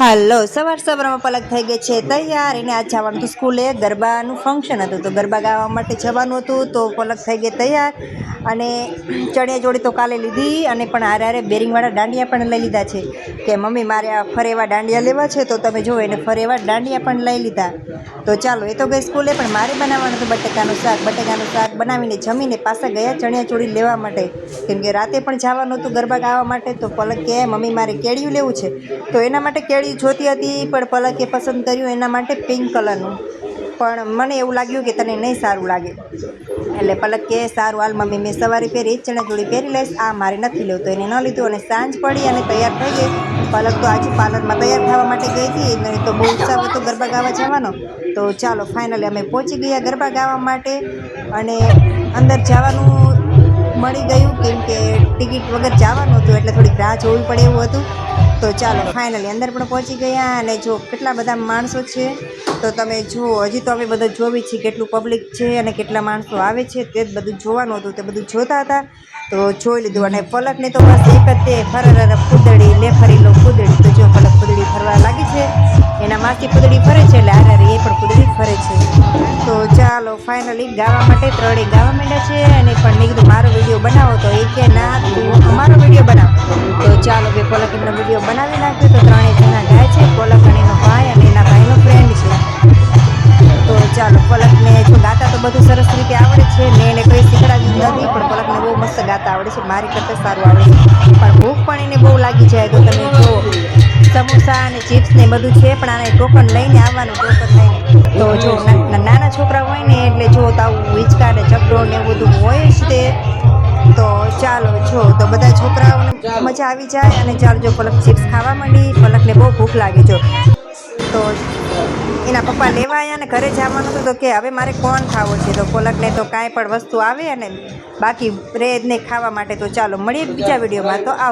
હાલો, સવાર સવારમાં પલક થઈ ગઈ છે, તૈયાર. એને આજ જવાનું હતું સ્કૂલે, ગરબાનું ફંક્શન હતું. તો ગરબા ગાવા માટે જવાનું હતું, તો પલક થઈ ગઈ, તૈયાર. અને ચણિયા જોડી તો કાલે લીધી, અને પણ હારે હારે બેરિંગવાળા દાંડિયા પણ લઈ લીધા છે. કે મમ્મી, મારે આ ફરેવા દાંડિયા લેવા છે, તો તમે જુઓ, એને ફરેવા દાંડિયા પણ લઈ લીધા. તો ચાલો, એ તો ગઈ સ્કૂલે, પણ મારે બનાવવાનું હતું બટેકાનું શાક. બટેકાનું શાક બનાવીને જમીને પાછા ગયા ચણિયા ચોળી લેવા માટે. કેમ કે રાતે પણ જવાનું હતું ગરબા ગાવા માટે, તો પલક કે, મમ્મી, મારે કેળિયું લેવું છે. તો એના માટે કેળિયું જોતી હતી, પણ પલકે પસંદ કર્યું એના માટે પિંક કલરનું. પણ મને એવું લાગ્યું કે તને નહીં સારું લાગે. એટલે પલક કે સારું હાલ મમ્મી, મેં સવારે પહેરી ચણા જોડી પહેરી લઈશ. આ મારે નથી લેવું તો એને ન લીધું અને સાંજ પડી અને તૈયાર થઈ ગઈ. પલક તો આજે પાર્લરમાં તૈયાર થવા માટે ગઈ હતી નહીં તો બહુ ઉત્સાહ હતો ગરબા ગાવા જવાનો. તો ચાલો, ફાઇનલી અમે પહોંચી ગયા ગરબા ગાવા માટે અને અંદર જવાનું મળી ગયું, કેમ કે ટિકિટ વગર જવાનું હતું એટલે થોડીક રાહ જોવી પડે એવું હતું. તો ચાલો ફાઇનલી અંદર પણ પહોંચી ગયા અને જો કેટલા બધા માણસો છે, તો તમે જુઓ, હજી તો અમે બધું જોવી છીએ કેટલું પબ્લિક છે અને કેટલા માણસો આવે છે, તે જ બધું જોવાનું હતું, તે બધું જોતા હતા. તો જોઈ લીધું અને પલકને તો બસ એક જ તે, ફરર કૂદડી લે ફરી લો કૂદડી તો જો ચાલો ગાવા માટે ત્રણેય ગાવા માંડ્યા છે અને પણ મેં કીધું મારો વીડિયો બનાવો તો એ કે ના, તું અમારો વીડિયો બનાવ. તો ચાલો બે પલક એમનો વીડિયો બનાવી નાખ્યો તો ત્રણેય જણા ગાય છે, પલક અને એનો ભાઈ અને એના ભાઈનો ફ્રેન્ડ છે. તો ચાલો પલકને જો ગાતા તો બધું સરસ રીતે આવડે છે. મેં એને કોઈ શીખડાવ્યું નથી, પણ પલકને બહુ મસ્ત ગાતા આવડે છે. મારી કરતાં સારું આવડે છે. પણ ભૂખ પણ એને બહુ લાગી જાય તો તમે જો સમોસા અને ચિપ્સ ને બધું છે, પણ આને ટોકન લઈને આવવાનું, ટોકન લઈને. તો જો નાના છોકરા હોય ને એટલે જો તાવું આવું હિંચકા ને એવું બધું હોય જ તે, તો ચાલો જો, તો બધા છોકરાઓને મજા આવી જાય અને ચાલો જો પલક ચિપ્સ ખાવા માંડી. પલકને બહુ ભૂખ લાગે જો. તો એના પપ્પા લેવા આવ્યા ને ઘરે જવાનું હતું તો કે હવે મારે કોણ ખાવો છે? તો પલકને તો કાંઈ પણ વસ્તુ આવે અને બાકી નહીં ખાવા માટે, તો ચાલો મળીએ બીજા વિડીયોમાં. તો આવ